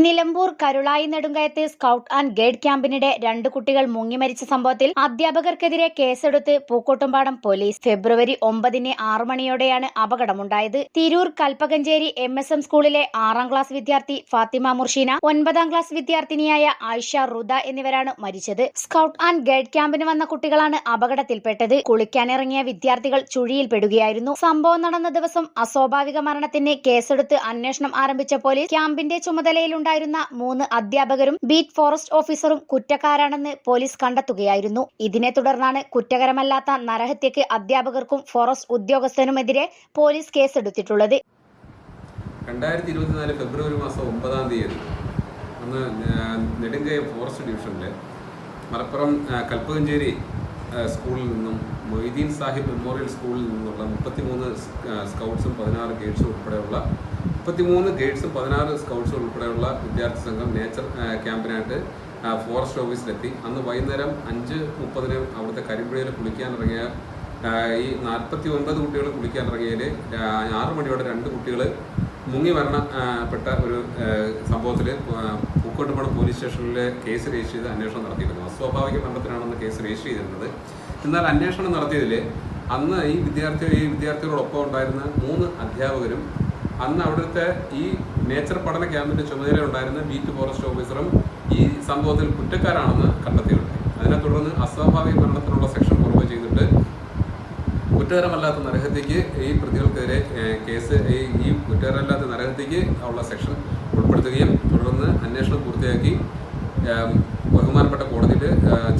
Nilambur Karulai നെടുങ്കയത്ത് scout and guide ക്യാമ്പിനിടെ രണ്ട് കുട്ടികൾ മുങ്ങിമരിച്ച സംഭവത്തിൽ അധ്യാപകർക്കെതിരെ കേസെടുത്ത് പൂക്കോട്ടുംപാടം പോലീസ് ഫെബ്രുവരി ഒമ്പതിന് ആറു മണിയോടെയാണ് അപകടമുണ്ടായത്. Tirur Kalpakanchery M S M സ്കൂളിലെ ആറാം ക്ലാസ് വിദ്യാർത്ഥി ഫാത്തിമ മുർഷീന ഒൻപതാം ക്ലാസ് വിദ്യാർത്ഥിനിയായ ആയിഷ റുദ എന്നിവരാണ് മരിച്ചത്. സ്കൗട്ട് ആൻഡ് ഗൈഡ് ക്യാമ്പിന് വന്ന കുട്ടികളാണ് അപകടത്തിൽപ്പെട്ടത്. കുളിക്കാനിറങ്ങിയ വിദ്യാർത്ഥികൾ ചുഴിയിൽപ്പെടുകയായിരുന്നു സംഭവം നടന്ന ദിവസം അസ്വാഭാവിക മരണത്തിന് കേസെടുത്ത് അന്വേഷണം ആരംഭിച്ച പോലീസ് ക്യാമ്പിന്റെ ചുമതലയിലുണ്ടായിരുന്ന മൂന്ന് അധ്യാപകരും ബീറ്റ് ഫോറസ്റ്റ് ഓഫീസറും കുറ്റക്കാരാണെന്ന് പോലീസ് കണ്ടെത്തുകയായിരുന്നു. ഇതിനെ തുടർന്നാണ് കുറ്റകരമല്ലാത്ത നരഹത്യക്ക് അധ്യാപകർക്കും ഫോറസ്റ്റ് ഉദ്യോഗസ്ഥനുമെതിരെ പോലീസ് കേസെടുത്തിട്ടുള്ളത്. രണ്ടായിരത്തി ഇരുപത്തിനാല് ഫെബ്രുവരി മാസം ഒമ്പതാം തീയതി അന്ന് നെടുങ്കയം ഫോറസ്റ്റ് ഡിവിഷനിലെ മലപ്പുറം കൽപ്പകഞ്ചേരി സ്കൂളിൽ നിന്നും മൊയ്തീൻ സാഹിബ് മെമ്മോറിയൽ സ്കൂളിൽ നിന്നുള്ള മുപ്പത്തിമൂന്ന് സ്കൗട്ട്സും പതിനാറ് ഗേഡ്സും ഉൾപ്പെടെയുള്ള മുപ്പത്തിമൂന്ന് ഗേഡ്സും പതിനാറ് സ്കൗട്ട്സും ഉൾപ്പെടെയുള്ള വിദ്യാർത്ഥി സംഘം നേച്ചർ ക്യാമ്പിനായിട്ട് ഫോറസ്റ്റ് ഓഫീസിലെത്തി. അന്ന് വൈകുന്നേരം അഞ്ച് മുപ്പതിന് അവിടുത്തെ കരിമ്പുഴയിൽ കുളിക്കാനിറങ്ങിയ ഈ നാൽപ്പത്തി ഒൻപത് കുട്ടികൾ കുളിക്കാനിറങ്ങിയതിൽ ആറ് മണിയോടെ രണ്ട് കുട്ടികൾ മുങ്ങി മരണപ്പെട്ട ഒരു സംഭവത്തിൽ പൂക്കോട്ടുപടം പോലീസ് സ്റ്റേഷനിൽ കേസ് രജിസ്റ്റർ ചെയ്ത് അന്വേഷണം നടത്തിയിരുന്നു. അസ്വാഭാവിക മരണത്തിനാണെന്ന് കേസ് രജിസ്റ്റർ ചെയ്തിരുന്നത്. എന്നാൽ അന്വേഷണം നടത്തിയതിൽ അന്ന് ഈ വിദ്യാർത്ഥി ഈ വിദ്യാർത്ഥികളോടൊപ്പം ഉണ്ടായിരുന്ന മൂന്ന് അധ്യാപകരും അന്ന് അവിടുത്തെ ഈ നേച്ചർ പഠന ക്യാമ്പിന്റെ ചുമതല ഉണ്ടായിരുന്ന ബീറ്റ് ഫോറസ്റ്റ് ഓഫീസറും ഈ സംഭവത്തിൽ കുറ്റക്കാരാണെന്ന് കണ്ടെത്തിയിട്ടുണ്ട്. അതിനെ തുടർന്ന് അസ്വാഭാവിക മരണത്തിനുള്ള സെക്ഷൻ പുറമെ ചെയ്തിട്ട് കുറ്റകരമല്ലാത്ത നരഹത്യക്ക് ഈ പ്രതികൾക്കെതിരെ കേസ് ഈ കുറ്റകരമല്ലാത്ത നരഹത്യക്ക് ഉള്ള സെക്ഷൻ ഉൾപ്പെടുത്തുകയും പൂർത്തിയാക്കി ബഹുമാനപ്പെട്ട കോടതിയിൽ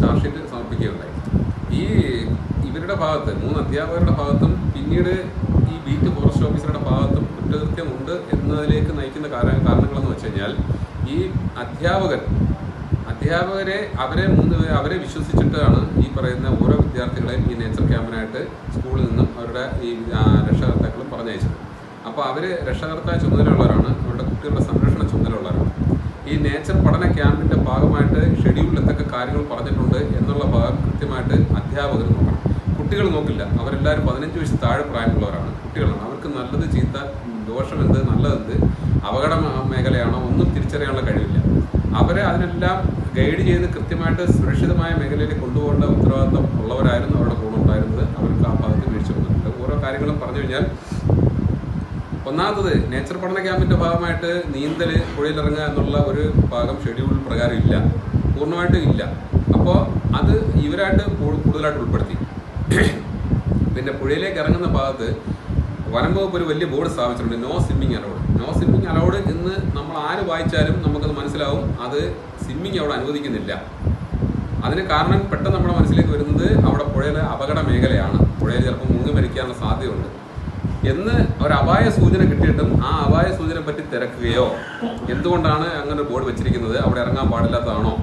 ചാർജ് ഷീറ്റ് സമർപ്പിക്കുകയുണ്ടായി. ഈ ഇവരുടെ ഭാഗത്ത് മൂന്ന് അധ്യാപകരുടെ ഭാഗത്തും പിന്നീട് ഈ ബീറ്റ് ഫോറസ്റ്റ് ഓഫീസറുടെ ഭാഗത്തും കുറ്റകൃത്യമുണ്ട് എന്നതിലേക്ക് നയിക്കുന്ന കാര- കാരണങ്ങളെന്ന് വെച്ച് കഴിഞ്ഞാൽ ഈ അധ്യാപകർ അധ്യാപകരെ അവരെ മൂന്ന് അവരെ വിശ്വസിച്ചിട്ടാണ് ഈ പറയുന്ന ഓരോ വിദ്യാർത്ഥികളെയും ഈ നേച്ചർ ക്യാമ്പിനായിട്ട് സ്കൂളിൽ നിന്നും അവരുടെ ഈ രക്ഷകർത്താക്കളും പറഞ്ഞയച്ചത്. അപ്പോൾ അവർ രക്ഷകർത്താ ചുമതലയുള്ളവരാണ് അവരുടെ കുട്ടികളുടെ സംരക്ഷണ ചുമതലയുള്ളവരാണ്. ഈ നേച്ചർ പഠന ക്യാമ്പിന്റെ ഭാഗമായിട്ട് ഷെഡ്യൂളിൽ എന്തൊക്കെ കാര്യങ്ങൾ പറഞ്ഞിട്ടുണ്ട് എന്നുള്ള ഭാഗം കൃത്യമായിട്ട് അധ്യാപകർ നോക്കണം. കുട്ടികൾ നോക്കില്ല. അവരെല്ലാവരും പതിനഞ്ച് വയസ്സ് താഴെ പ്രായമുള്ളവരാണ്. കുട്ടികളാണ്. അവർക്ക് നല്ലത് ചീത്ത ദോഷം എന്ത് നല്ലതെന്ത് അപകട മേഖലയാണോ ഒന്നും തിരിച്ചറിയാനുള്ള കഴിവില്ല. അവരെ അതിനെല്ലാം ഗൈഡ് ചെയ്ത് കൃത്യമായിട്ട് സുരക്ഷിതമായ മേഖലയിൽ കൊണ്ടുപോകേണ്ട ഉത്തരവാദിത്വം ഉള്ളവരായിരുന്നു അവരുടെ കൂടെ ഉണ്ടായിരുന്നത്. അവർക്ക് ആ ഭാഗത്ത് വീഴ്ച വന്നിട്ടുണ്ട്. ഓരോ കാര്യങ്ങളും പറഞ്ഞു കഴിഞ്ഞാൽ ഒന്നാമത്തത് നേച്ചർ പഠന ക്യാമ്പിന്റെ ഭാഗമായിട്ട് നീന്തൽ പുഴയിലിറങ്ങുക എന്നുള്ള ഒരു ഭാഗം ഷെഡ്യൂൾ പ്രകാരം ഇല്ല പൂർണമായിട്ടും ഇല്ല. അപ്പോൾ അത് ഇവരായിട്ട് കൂടുതലായിട്ട് ഉൾപ്പെടുത്തി. പിന്നെ പുഴയിലേക്ക് ഇറങ്ങുന്ന ഭാഗത്ത് വനം വകുപ്പ് ഒരു വലിയ ബോർഡ് സ്ഥാപിച്ചിട്ടുണ്ട്. No swimming allowed no swimming allowed എന്ന് നമ്മൾ ആര് വായിച്ചാലും നമുക്കത് മനസ്സിലാവും. അത് സ്വിമ്മിങ് അവിടെ അനുവദിക്കുന്നില്ല. അതിന് കാരണം പെട്ടെന്ന് നമ്മുടെ മനസ്സിലേക്ക് വരുന്നത് അവിടെ പുഴയിലെ അപകട മേഖലയാണ്. പുഴയിൽ ചിലപ്പോൾ മുങ്ങി മരിക്കാനുള്ള സാധ്യതയുണ്ട്. എന്ന് ഒരു അപായ സൂചന കിട്ടിയിട്ടും ആ അപായ സൂചന പറ്റി തിരക്കുകയോ? എന്തുകൊണ്ടാണ് അങ്ങനെ ബോർഡ് വെച്ചിരിക്കുന്നത്? അവിടെ ഇറങ്ങാൻ പാടില്ലാത്തതാണോ?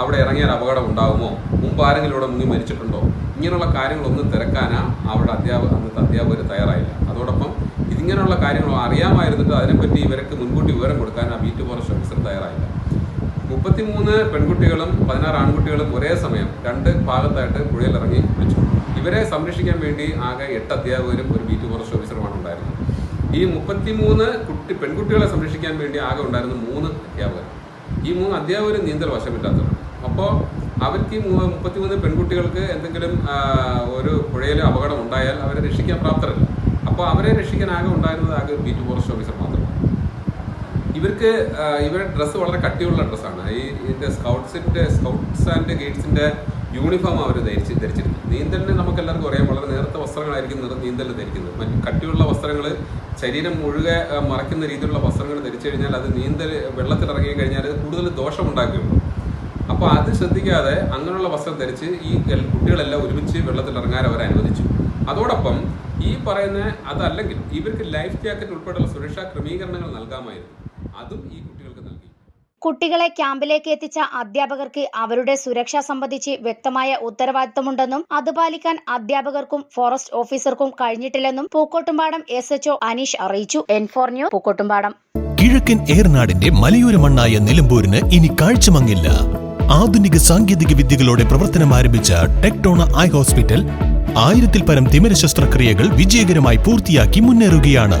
അവിടെ ഇറങ്ങിയാൽ അപകടം ഉണ്ടാകുമോ? മുമ്പ് ആരെങ്കിലും ഇവിടെ മുങ്ങി മരിച്ചിട്ടുണ്ടോ? ഇങ്ങനെയുള്ള കാര്യങ്ങളൊന്നും തിരക്കാനാ അവിടെ അധ്യാപക അന്നത്തെ അധ്യാപകർ തയ്യാറായില്ല. അതോടൊപ്പം ഇതിങ്ങനെയുള്ള കാര്യങ്ങൾ അറിയാമായിരുന്നിട്ട് അതിനെപ്പറ്റി ഇവർക്ക് മുൻകൂട്ടി വിവരം കൊടുക്കാൻ ആ ബീറ്റ് ഫോറസ്റ്റ് ഓഫീസർ തയ്യാറായില്ല. മുപ്പത്തിമൂന്ന് പെൺകുട്ടികളും പതിനാറ് ആൺകുട്ടികളും ഒരേ സമയം രണ്ട് ഭാഗത്തായിട്ട് പുഴയിലിറങ്ങി കുളിച്ചു ഇവരെ സംരക്ഷിക്കാൻ വേണ്ടി ആകെ എട്ട് അധ്യാപകരും ഒരു ബീറ്റ് ഫോറസ്റ്റ് ഓഫീസറുമാണ് ഉണ്ടായിരുന്നത്. ഈ മുപ്പത്തിമൂന്ന് കുട്ടി പെൺകുട്ടികളെ സംരക്ഷിക്കാൻ വേണ്ടി ആകെ ഉണ്ടായിരുന്ന മൂന്ന് അധ്യാപകർ. ഈ മൂന്ന് അധ്യാപകരും നീന്തൽ വശമില്ലാത്തവരാണ്. അപ്പോൾ അവർക്ക് ഈ മുപ്പത്തിമൂന്ന് പെൺകുട്ടികൾക്ക് എന്തെങ്കിലും ഒരു പുഴയിൽ അപകടം ഉണ്ടായാൽ അവരെ രക്ഷിക്കാൻ പ്രാപ്തരല്ല. അപ്പോൾ അവരെ രക്ഷിക്കാൻ ആകെ ഉണ്ടായിരുന്നത് ആകെ ബീറ്റ് ഫോറസ്റ്റ് ഓഫീസർ മാത്രമാണ്. ഇവർക്ക് ഇവരുടെ ഡ്രസ്സ് വളരെ കട്ടിയുള്ള ഡ്രസ്സാണ്. ഈ ഇതിന്റെ സ്കൗട്ട്സിന്റെ സ്കൗട്ട്സ് ആൻഡ് ഗൈഡ്സിന്റെ യൂണിഫോം അവർ ധരിച്ച് ധരിച്ചിരുന്നു നീന്തലിന് നമുക്ക് എല്ലാവർക്കും അറിയാം. വളരെ നേർത്ത വസ്ത്രങ്ങളായിരിക്കും നീന്തലിന് ധരിക്കുന്നത്. മറ്റ് കട്ടിയുള്ള വസ്ത്രങ്ങൾ ശരീരം മുഴുകെ മറയ്ക്കുന്ന രീതിയിലുള്ള വസ്ത്രങ്ങൾ ധരിച്ചു കഴിഞ്ഞാൽ അത് നീന്തൽ വെള്ളത്തിൽ ഇറങ്ങി കഴിഞ്ഞാൽ കൂടുതൽ ദോഷമുണ്ടാക്കുകയുള്ളൂ. അപ്പോൾ അത് ശ്രദ്ധിക്കാതെ അങ്ങനെയുള്ള വസ്ത്രം ധരിച്ച് ഈ കുട്ടികളെല്ലാം ഒരുമിച്ച് വെള്ളത്തിൽ ഇറങ്ങാൻ അവർ അനുവദിച്ചു. അതോടൊപ്പം ഈ പറയുന്ന അതല്ലെങ്കിൽ ഇവർക്ക് ലൈഫ് ജാക്കറ്റ് ഉൾപ്പെടെയുള്ള സുരക്ഷാ ക്രമീകരണങ്ങൾ നൽകാമായിരുന്നു. അതും ഈ കുട്ടികളെ ക്യാമ്പിലേക്ക് എത്തിച്ച അധ്യാപകർക്ക് അവരുടെ സുരക്ഷ സംബന്ധിച്ച് വ്യക്തമായ ഉത്തരവാദിത്തമുണ്ടെന്നും അത് പാലിക്കാൻ അധ്യാപകർക്കും ഫോറസ്റ്റ് ഓഫീസർക്കും കഴിഞ്ഞിട്ടില്ലെന്നും പൂക്കോട്ടുംപാടം എസ് എച്ച്ഒ അനീഷ് അറിയിച്ചു. എൻ ന്യൂ പൂക്കോട്ടുംപാടം. കിഴക്കൻ ഏറനാടിന്റെ മലയോര മണ്ണായ നിലമ്പൂരിന് ഇനി കാഴ്ചമങ്ങില്ല. ആധുനിക സാങ്കേതിക വിദ്യകളോടെ പ്രവർത്തനം ആരംഭിച്ച ടെക്ടോണ ഐ ഹോസ്പിറ്റൽ ആയിരത്തിൽ പരം തിമിര ശസ്ത്രക്രിയകൾ വിജയകരമായി പൂർത്തിയാക്കി മുന്നേറുകയാണ്.